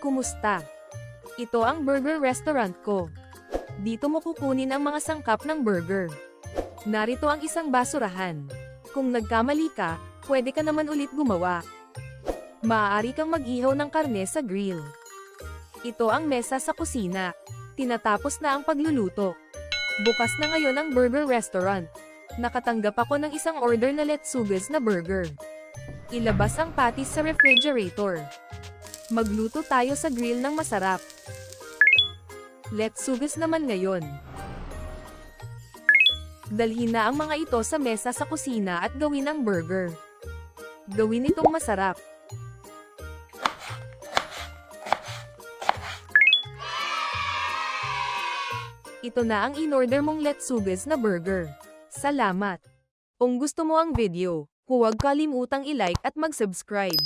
Kumusta? Ito ang burger restaurant ko. Dito mo kukunin ang mga sangkap ng burger. Narito ang isang basurahan. Kung nagkamali ka, pwede ka naman ulit gumawa. Maaari kang mag-ihaw ng karne sa grill. Ito ang mesa sa kusina. Tinatapos na ang pagluluto. Bukas na ngayon ang burger restaurant. Nakatanggap ako ng isang order na letsugas na burger. Ilabas ang patties sa refrigerator. Magluto tayo sa grill ng masarap. Letsugas naman ngayon. Dalhin na ang mga ito sa mesa sa kusina at gawin ang burger. Gawin itong masarap. Ito na ang in-order mong letsugas na burger. Salamat! Kung gusto mo ang video, huwag kalimutang i-like at mag-subscribe.